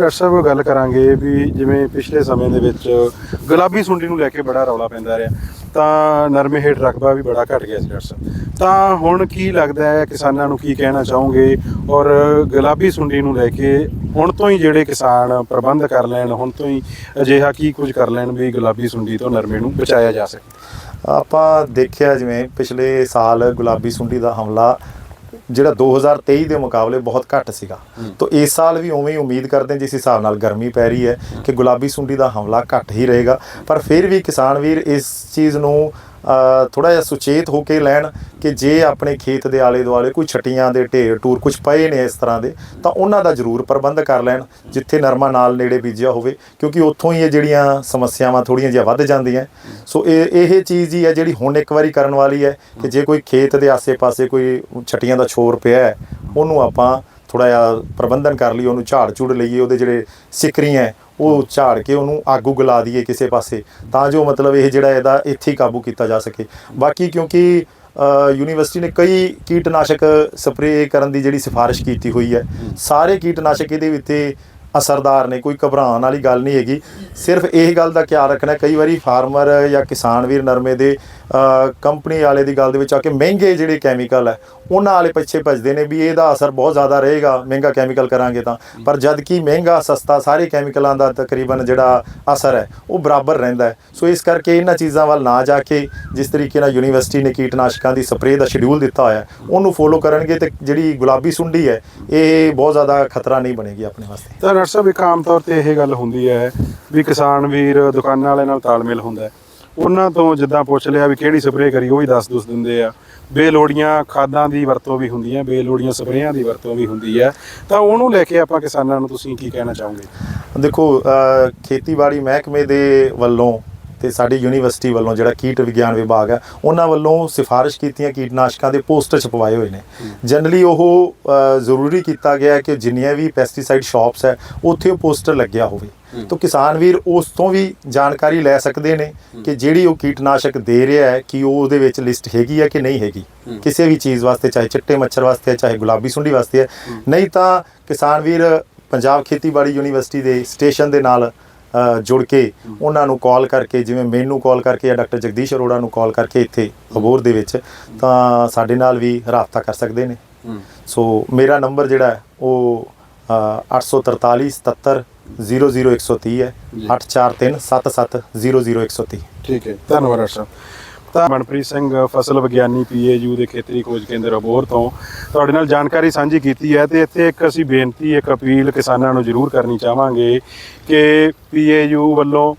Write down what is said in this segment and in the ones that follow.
Doctor ਸਾਹਿਬ ਗੱਲ ਕਰਾਂਗੇ ਵੀ ਜਿਵੇਂ ਪਿਛਲੇ ਸਮੇਂ ਦੇ ਵਿੱਚ ਗੁਲਾਬੀ ਸੁੰਡੀ ਨੂੰ ਲੈ ਕੇ ਬੜਾ ਰੌਲਾ ਪੈਂਦਾ ਰਿਹਾ, ਤਾਂ ਨਰਮੇ ਹੇਠ ਰਕਬਾ ਵੀ ਬੜਾ ਘਟ ਗਿਆ ਸੀ ਡਾਕਟਰ ਸਾਹਿਬ। ਤਾਂ ਹੁਣ ਕੀ ਲੱਗਦਾ ਹੈ, ਕਿਸਾਨਾਂ ਨੂੰ ਕੀ ਕਹਿਣਾ ਚਾਹੋਗੇ? ਔਰ ਗੁਲਾਬੀ ਸੁੰਡੀ ਨੂੰ ਲੈ ਕੇ ਹੁਣ ਤੋਂ ਹੀ ਜਿਹੜੇ ਕਿਸਾਨ ਪ੍ਰਬੰਧ ਕਰ ਲੈਣ, ਹੁਣ ਤੋਂ ਹੀ ਅਜਿਹਾ ਕੀ ਕੁਝ ਕਰ ਲੈਣ ਵੀ ਗੁਲਾਬੀ ਸੁੰਡੀ ਤੋਂ ਨਰਮੇ ਨੂੰ ਬਚਾਇਆ ਜਾ ਸਕੇ? ਆਪਾਂ ਦੇਖਿਆ ਜਿਵੇਂ ਪਿਛਲੇ ਸਾਲ ਗੁਲਾਬੀ ਸੁੰਡੀ ਦਾ ਹਮਲਾ ਜਿਹੜਾ 2023 ਦੇ ਮੁਕਾਬਲੇ ਬਹੁਤ ਘੱਟ ਸੀਗਾ। ਤਾਂ ਇਸ ਸਾਲ ਵੀ ਉਵੇਂ ਹੀ ਉਮੀਦ ਕਰਦੇ ਜਿਸ ਹਿਸਾਬ ਨਾਲ ਗਰਮੀ ਪੈ ਰਹੀ ਹੈ ਕਿ ਗੁਲਾਬੀ ਸੁੰਡੀ ਦਾ ਹਮਲਾ ਘੱਟ ਹੀ ਰਹੇਗਾ। ਪਰ ਫਿਰ ਵੀ ਕਿਸਾਨ ਵੀਰ ਇਸ ਚੀਜ਼ ਨੂੰ ਥੋੜਾ ਜਿਹਾ ਸੁਚੇਤ ਹੋ ਕੇ ਲੈਣ ਕਿ ਜੇ ਆਪਣੇ ਖੇਤ ਦੇ ਆਲੇ ਦੁਆਲੇ ਕੋਈ ਛਟੀਆਂ ਦੇ ਢੇਰ ਟੂਰ ਕੁਝ ਪਏ ਨੇ ਇਸ ਤਰ੍ਹਾਂ ਦੇ ਤਾਂ ਉਹਨਾਂ ਦਾ ਜ਼ਰੂਰ ਪ੍ਰਬੰਧ ਕਰ ਲੈਣ ਜਿੱਥੇ ਨਰਮਾ ਨਾਲ ਨੇੜੇ ਬੀਜਿਆ ਹੋਵੇ ਕਿਉਂਕਿ ਉੱਥੋਂ ਹੀ ਇਹ ਜਿਹੜੀਆਂ ਸਮੱਸਿਆਵਾਂ ਥੋੜੀਆਂ ਜਿਹਾ ਵੱਧ ਜਾਂਦੀਆਂ। ਸੋ ਇਹ ਇਹ ਚੀਜ਼ ਹੀ ਹੈ ਜਿਹੜੀ ਹੁਣ ਇੱਕ ਵਾਰੀ ਕਰਨ ਵਾਲੀ ਹੈ ਕਿ ਜੇ ਕੋਈ ਖੇਤ ਦੇ ਆਸੇ-ਪਾਸੇ ਕੋਈ ਛਟੀਆਂ ਦਾ ਛੋਰ ਪਿਆ ਹੈ ਉਹਨੂੰ ਆਪਾਂ ਥੋੜਾ ਜਿਹਾ ਪ੍ਰਬੰਧਨ ਕਰ ਲਈ ਉਹਨੂੰ ਝਾੜ ਝੂੜ ਲਈਏ ਉਹਦੇ ਜਿਹੜੇ ਸਿਕਰੀਆਂ ਹੈ, ਉਹ ਝਾੜ ਕੇ ਉਹਨੂੰ ਅੱਗ ਉਗ ਲਾ ਦਈਏ ਕਿਸੇ ਪਾਸੇ ਤਾਂ ਜੋ ਮਤਲਬ ਇਹ ਜਿਹੜਾ ਇਹਦਾ ਇੱਥੇ ਕਾਬੂ ਕੀਤਾ ਜਾ ਸਕੇ। ਬਾਕੀ ਕਿਉਂਕਿ ਯੂਨੀਵਰਸਿਟੀ ਨੇ ਕਈ ਕੀਟਨਾਸ਼ਕ ਸਪਰੇਅ ਕਰਨ ਦੀ ਜਿਹੜੀ ਸਿਫਾਰਿਸ਼ ਕੀਤੀ ਹੋਈ ਹੈ। ਸਾਰੇ ਕੀਟਨਾਸ਼ਕ ਇਹਦੇ ਵਿੱਚ ਅਸਰਦਾਰ ਨੇ, ਕੋਈ ਘਬਰਾਉਣ ਵਾਲੀ ਗੱਲ ਨਹੀਂ ਹੈਗੀ। ਸਿਰਫ ਇਹ ਗੱਲ ਦਾ ਖਿਆਲ ਰੱਖਣਾ ਕਈ ਵਾਰੀ ਫਾਰਮਰ ਜਾਂ ਕਿਸਾਨ ਵੀਰ ਨਰਮੇ ਦੇ ਕੰਪਨੀ ਵਾਲੇ ਦੀ ਗੱਲ ਦੇ ਵਿੱਚ ਆ ਕੇ ਮਹਿੰਗੇ ਜਿਹੜੇ ਕੈਮੀਕਲ ਹੈ, ਉਹਨਾਂ ਵਾਲੇ ਪਿੱਛੇ ਭੱਜਦੇ ਨੇ ਵੀ ਇਹਦਾ ਅਸਰ ਬਹੁਤ ਜ਼ਿਆਦਾ ਰਹੇਗਾ, ਮਹਿੰਗਾ ਕੈਮੀਕਲ ਕਰਾਂਗੇ ਤਾਂ। ਪਰ ਜਦ ਕਿ ਮਹਿੰਗਾ, ਸਸਤਾ ਸਾਰੇ ਕੈਮੀਕਲਾਂ ਦਾ ਤਕਰੀਬਨ ਜਿਹੜਾ ਅਸਰ ਹੈ, ਉਹ ਬਰਾਬਰ ਰਹਿੰਦਾ ਹੈ। ਸੋ ਇਸ ਕਰਕੇ ਇਹਨਾਂ ਚੀਜ਼ਾਂ ਵੱਲ ਨਾ ਜਾ ਕੇ, ਜਿਸ ਤਰੀਕੇ ਨਾਲ ਯੂਨੀਵਰਸਿਟੀ ਨੇ ਕੀਟਨਾਸ਼ਕਾਂ ਦੀ ਸਪਰੇਅ ਦਾ ਸ਼ਡਿਊਲ ਦਿੱਤਾ ਹੋਇਆ ਉਹਨੂੰ ਫੋਲੋ ਕਰਨਗੇ ਤੇ ਜਿਹੜੀ ਗੁਲਾਬੀ ਸੁੰਡੀ ਹੈ, ਇਹ ਬਹੁਤ ਜ਼ਿਆਦਾ ਖਤਰਾ ਨਹੀਂ ਬਣੇਗੀ ਆਪਣੇ ਵਾਸਤੇ। ਡਾਕਟਰ ਸਾਹਿਬ, ਇੱਕ ਆਮ ਤੌਰ ਤੇ ਇਹ ਗੱਲ ਹੁੰਦੀ ਹੈ ਵੀ ਕਿਸਾਨ ਵੀਰ ਦੁਕਾਨਾਂ ਵਾਲੇ ਨਾਲ ਤਾਲਮੇਲ ਹੁੰਦਾ ਹੈ। ਉਹਨਾਂ ਤੋਂ ਜਿੱਦਾਂ ਪੁੱਛ ਲਿਆ ਵੀ ਕਿਹੜੀ ਸਪਰੇਅ ਕਰੀ ਉਹ ਵੀ ਦੱਸ ਦੁਸ ਦਿੰਦੇ ਆ। ਬੇਲੋੜੀਆਂ ਖਾਦਾਂ ਦੀ ਵਰਤੋਂ ਵੀ ਹੁੰਦੀ ਹੈ, ਬੇਲੋੜੀਆਂ ਸਪਰੇਆਂ ਦੀ ਵਰਤੋਂ ਵੀ ਹੁੰਦੀ ਹੈ। ਤਾਂ ਉਹਨੂੰ ਲੈ ਕੇ ਆਪਾਂ ਕਿਸਾਨਾਂ ਨੂੰ ਤੁਸੀਂ ਕੀ ਕਹਿਣਾ ਚਾਹੋਗੇ? ਦੇਖੋ ਖੇਤੀਬਾੜੀ ਮਹਿਕਮੇ ਦੇ ਵੱਲੋਂ ਤੇ ਸਾਡੀ ਯੂਨੀਵਰਸਿਟੀ ਵੱਲੋਂ ਜਿਹੜਾ ਕੀਟ ਵਿਗਿਆਨ ਵਿਭਾਗ ਹੈ ਉਹਨਾਂ ਵੱਲੋਂ ਸਿਫਾਰਿਸ਼ ਕੀਤੀਆਂ ਕੀਟਨਾਸ਼ਕਾਂ ਦੇ ਪੋਸਟਰ ਛਪਵਾਏ ਹੋਏ ਨੇ। ਜਨਰਲੀ ਉਹ ਜ਼ਰੂਰੀ ਕੀਤਾ ਗਿਆ ਹੈ ਕਿ ਜਿੰਨੀਆਂ ਵੀ ਪੈਸਟੀਸਾਈਡ ਸ਼ਾਪਸ ਹੈ ਉੱਥੇ ਉਹ ਪੋਸਟਰ ਲੱਗਿਆ ਹੋਵੇ। ਤਾਂ ਕਿਸਾਨ ਵੀਰ ਉਸ ਤੋਂ ਵੀ ਜਾਣਕਾਰੀ ਲੈ ਸਕਦੇ ਨੇ ਕਿ ਜਿਹੜੀ ਉਹ ਕੀਟਨਾਸ਼ਕ ਦੇ ਰਿਹਾ ਹੈ ਕਿ ਉਹ ਉਹਦੇ ਵਿੱਚ ਲਿਸਟ ਹੈਗੀ ਹੈ ਕਿ ਨਹੀਂ ਹੈਗੀ? ਕਿਸੇ ਵੀ ਚੀਜ਼ ਵਾਸਤੇ ਚਾਹੇ ਚਿੱਟੇ ਮੱਛਰ ਵਾਸਤੇ ਹੈ ਚਾਹੇ ਗੁਲਾਬੀ ਸੁੰਡੀ ਵਾਸਤੇ ਹੈ। ਨਹੀਂ ਤਾਂ ਕਿਸਾਨ ਵੀਰ ਪੰਜਾਬ ਖੇਤੀਬਾੜੀ ਯੂਨੀਵਰਸਿਟੀ ਦੇ ਸਟੇਸ਼ਨ ਦੇ ਨਾਲ ਜੁੜ ਕੇ ਉਹਨਾਂ ਨੂੰ ਕਾਲ ਕਰਕੇ ਜਿਵੇਂ ਮੈਨੂੰ ਕਾਲ ਕਰਕੇ ਜਾਂ ਡਾਕਟਰ ਜਗਦੀਸ਼ ਅਰੋੜਾ ਨੂੰ ਕਾਲ ਕਰਕੇ ਇੱਥੇ ਅਬੋਰ ਦੇ ਵਿੱਚ ਤਾਂ ਸਾਡੇ ਨਾਲ ਵੀ ਰਾਬਤਾ ਕਰ ਸਕਦੇ ਨੇ। ਸੋ ਮੇਰਾ ਨੰਬਰ ਜਿਹੜਾ ਉਹ ਅ, 843 77 00130 ਹੈ। 8437700130 ਠੀਕ ਹੈ। ਧੰਨਵਾਦ ਡਾਕਟਰ ਤਾਂ ਮਨਪ੍ਰੀਤ ਸਿੰਘ ਫਸਲ ਵਿਗਿਆਨੀ ਪੀਏਯੂ ਦੇ ਖੇਤਰੀ ਖੋਜ ਕੇਂਦਰ ਅਬੋਹਰ ਤੋਂ ਤੁਹਾਡੇ ਨਾਲ ਜਾਣਕਾਰੀ ਸਾਂਝੀ ਕੀਤੀ ਹੈ ਤੇ ਇੱਥੇ ਇੱਕ ਅਸੀਂ ਬੇਨਤੀ, ਇੱਕ ਅਪੀਲ ਕਿਸਾਨਾਂ ਨੂੰ ਜ਼ਰੂਰ ਕਰਨੀ ਚਾਹਾਂਗੇ ਕਿ ਪੀਏਯੂ ਵੱਲੋਂ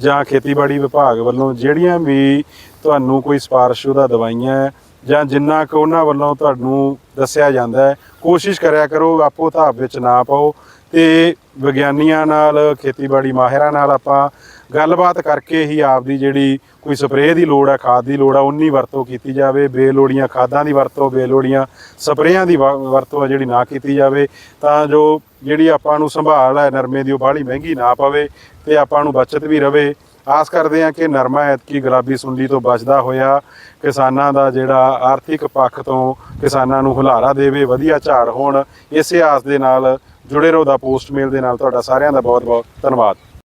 ਜਾਂ ਖੇਤੀਬਾੜੀ ਵਿਭਾਗ ਵੱਲੋਂ ਜਿਹੜੀਆਂ ਵੀ ਤੁਹਾਨੂੰ ਕੋਈ ਸਿਫਾਰਿਸ਼ਸ਼ੁਦਾ ਦਵਾਈਆਂ ਜਾਂ ਜਿੰਨਾ ਕੁ ਉਹਨਾਂ ਵੱਲੋਂ ਤੁਹਾਨੂੰ ਦੱਸਿਆ ਜਾਂਦਾ ਹੈ, ਕੋਸ਼ਿਸ਼ ਕਰਿਆ ਕਰੋ, ਆਪੋ ਧਾਪ ਵਿੱਚ ਨਾ ਪਾਓ। ਤੇ ਵਿਗਿਆਨੀਆਂ ਨਾਲ, ਖੇਤੀਬਾੜੀ ਮਾਹਿਰਾਂ ਨਾਲ ਆਪਾਂ ਗੱਲਬਾਤ ਕਰਕੇ ਹੀ ਆਪਦੀ ਜਿਹੜੀ ਕੋਈ ਸਪਰੇਅ ਦੀ ਲੋੜ ਹੈ ਖਾਦ ਦੀ ਲੋੜ ਹੈ ਉਨੀ ਵਰਤੋਂ ਕੀਤੀ ਜਾਵੇ। ਬੇਲੋੜੀਆਂ ਖਾਦਾਂ ਦੀ ਵਰਤੋਂ, ਬੇਲੋੜੀਆਂ ਸਪਰੇਆਂ ਦੀ ਵ- ਵਰਤੋਂ ਹੈ ਜਿਹੜੀ ਨਾ ਕੀਤੀ ਜਾਵੇ, ਤਾਂ ਜੋ ਜਿਹੜੀ ਆਪਾਂ ਨੂੰ ਸੰਭਾਲ ਹੈ ਨਰਮੇ ਦੀ, ਉਹ ਬਾਹਲੀ ਮਹਿੰਗੀ ਨਾ ਪਵੇ ਤੇ ਆਪਾਂ ਨੂੰ ਬਚਤ ਵੀ ਰਵੇ। ਆਸ ਕਰਦੇ ਹਾਂ ਕਿ ਨਰਮਾ ਐਤਕੀ ਗੁਲਾਬੀ ਸੁੰਡੀ ਤੋਂ ਬਚਦਾ ਹੋਇਆ ਕਿਸਾਨਾਂ ਦਾ ਜਿਹੜਾ ਆਰਥਿਕ ਪੱਖ ਤੋਂ ਕਿਸਾਨਾਂ ਨੂੰ ਹੁਲਾਰਾ ਦੇਵੇ, ਵਧੀਆ ਝਾੜ ਹੋਣ, ਇਸੇ ਆਸ ਦੇ ਨਾਲ ਜੁੜੇ ਰਹੋ ਦਾ ਪੋਸਟ ਮੇਲ ਦੇ ਨਾਲ ਤੁਹਾਡਾ ਸਾਰਿਆਂ ਦਾ ਬਹੁਤ ਬਹੁਤ ਧੰਨਵਾਦ।